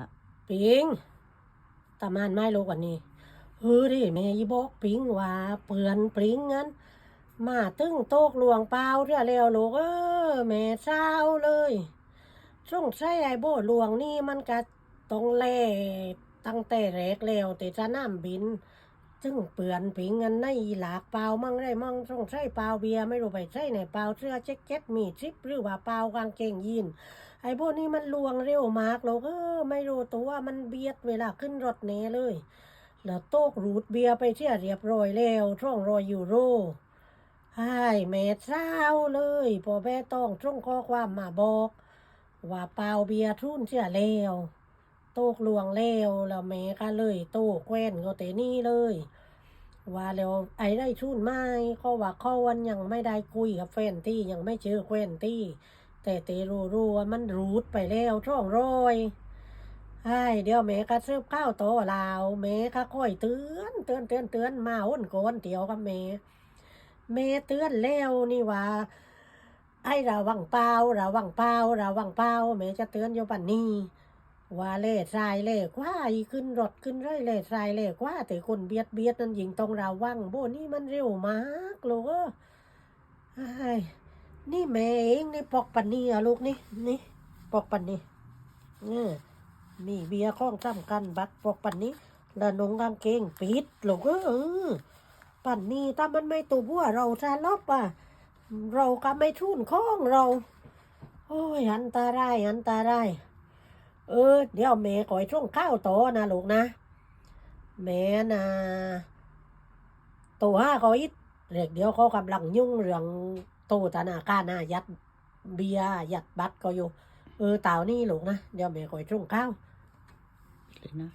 ละปิงตามานไม่โลกว่านี้เฮ้ยดิแม่ยีบอกปิงว่าเปือนปิงงั้นมาตึ้งโตกหลวงเปล่าเรื่อเร็วลูกเออแม่เศร้าเลยช่วงใช้ไอ้โบหลวงนี่มันก็ตรงแล่ตั้งแต่แรกแล้วแต่จะน้ำบิน ซึ่งเปื่อนผิงเงินในอีหลากเปล่ามั่งได้มั่งช่องใช้เปล่าเบียร์ไม่รู้ไปใช้ไหนเปล่าเสื้อแจ็คเก็ตมีทริปหรือว่าเปล่ากางเกงยีนไอ้พวกนี้มันลวงเร็วมากลูกเออไม่รู้ตัวมันเบียดเวลาขึ้นรถเนเลย แล้วโต๊กรูดเบียร์ไปเที่ยเรียบร้อยแล้วช่องรอยยูโรไอ้แม่เศร้าเลยพอแม่ต้องช่องข้อความมาบอก ว่าเปล่าเบียร์ทุ่นเที่ยแล้ว โต๊กลวงแล้วแล้วแม่ก็เลยโต๊กแคว้นก็เตนี่เลย ว่าแล้วไอ้ได้ชุนไหม่เขาว่าเขาวันยังไม่ได้คุยกับแฟนที่ยังไม่เจอแฟนที่แต่เตรู้รู้ว่ามันรูดไปแล้วช่องรอยไอ้เดี๋ยวแม่ก็ซื้อข้าวโตลาวแม่ก็ค่อยเตือนเตือนเตือนเตือนมาอ้นโกนเตียวกับแม่แม่เตือนแล้วนี่ว่าไอ้ระวังเปล่าระวังเปล่าระวังเปล่าแม่จะเตือนอยู่ปันนี้ ว่าเล่ทรายเล่กว่าอีขึ้นรถขึ้นเรื่อยเล่ทรายเล่กว่าแต่คนเบียดเบียดนั่นยิงตรงระวังโบนี่มันเร็วมากลูกเอ้อไอ้นี่แม่เองนี่ปอกปันนี่อะลูกนี่นี่ปอกปันนี่เนี่ยมีเบียร์ข้องซ้ำกันบักปอกปันนี้แล้วนงกางเกงปิดลูกเออเออปันนี่ถ้ามันไม่ตัวบัวเราจะลบอะเราก็ไม่ทุ่นข้องเรา โอ้ยอันตรายอันตราย เออ เดี๋ยวแม่ก่อยช่วงข้าวโตนะลูกนะ แม่นะตัวห้าขออิดเด็กเดี๋ยวเขากำลังยุ่งเรื่องตู้ธนาคารนะยัดเบียร์ยัดบัตรก็อยู่ เออเต่านี่ลูกนะ เดี๋ยวแม่ก่อยช่วงข้าวเลยนะ